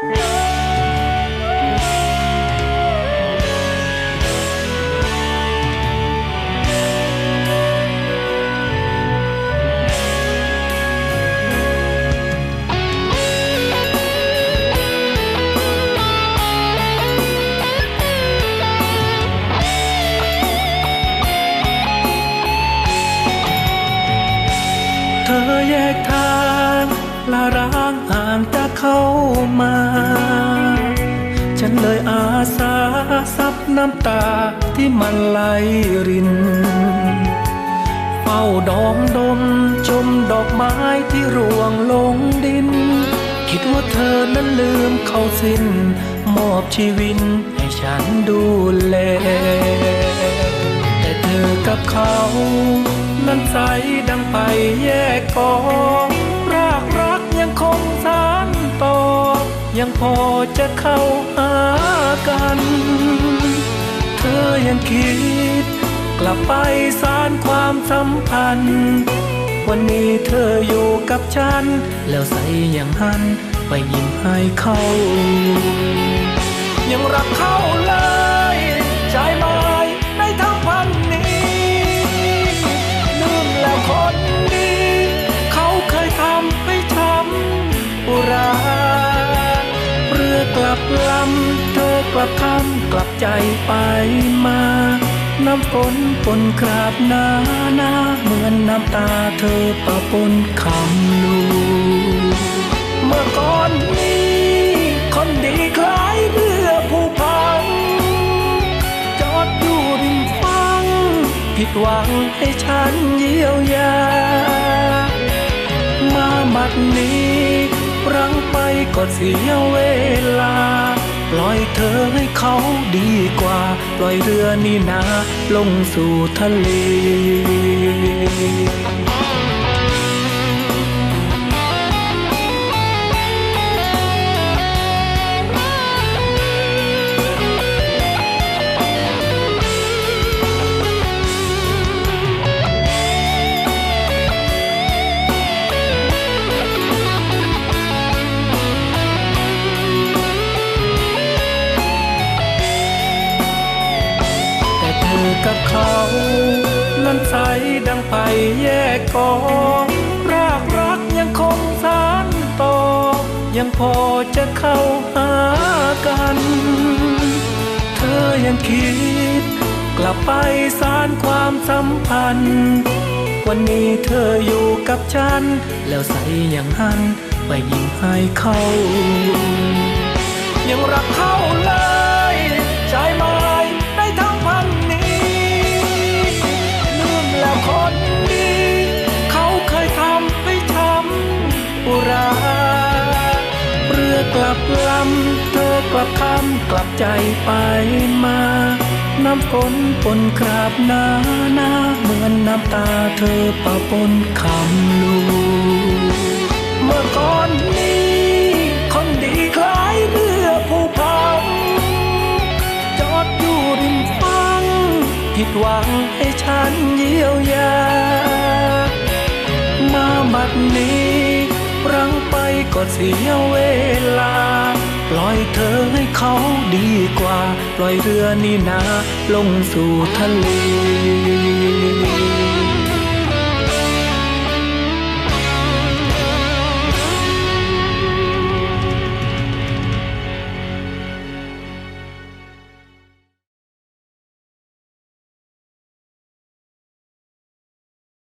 เธอแยกทางละร้างห่างจากเขามา น้ำตาที่มันไหลริน เฝ้าดอมดมชมดอกไม้ที่ร่วงลงดิน คิดว่าเธอนั้นลืมเขาสิ้น มอบชีวิตให้ฉันดูแล แต่เธอกับเขา นั้นใสดังไปแยกกองรากรักยังคงสานต่อยังพอจะเข้าหากัน อยังคิด กลับไปสารความสัมพันธ์ วันนี้เธออยู่กับฉัน แล้วใส่อย่างหัน ไปยิ้มให้เขา ยังรักเขาเลย ลับลำเธอกลับคำกลับใจไปมา น้ำฝนปนคราบหน้าหน้าเหมือนน้ำตาเธอปะปนคำลูเมื่อก่อนนี้ คนดีคล้ายเรือผู้พัง จอดอยู่ริมฟัง ผิดหวังให้ฉันเยียวยา มาบัดนี้ รังไปก็เสียเวลา ปล่อยเธอให้เขาดีกว่า ปล่อยเรือนี่นาลงสู่ทะเล กับเขานั้นใสดังไปแยกกองรากรักยังคงสานต่อ ยังพอจะเข้าหากัน เธอยังคิด กลับไปสารความสัมพันธ์ วันนี้เธออยู่กับฉัน แล้วใส่อย่างหันไปยิ้มให้เขา ยังรักเขาเลย กลับลำเธอกลับคำกลับใจไปมา น้ำฝนปนคราบหนาหน้าเหมือนน้ำตาเธอปะปนคำลูเมื่อก่อนนี้คนดีคล้ายเรือผู้พังจอดอยู่ริมฟัง ผิดหวังให้ฉันเยียวยา มาบัดนี้ ก็เสียเวลา ปล่อยเธอให้เขาดีกว่า ปล่อยเรือนี่นาลงสู่ทะเล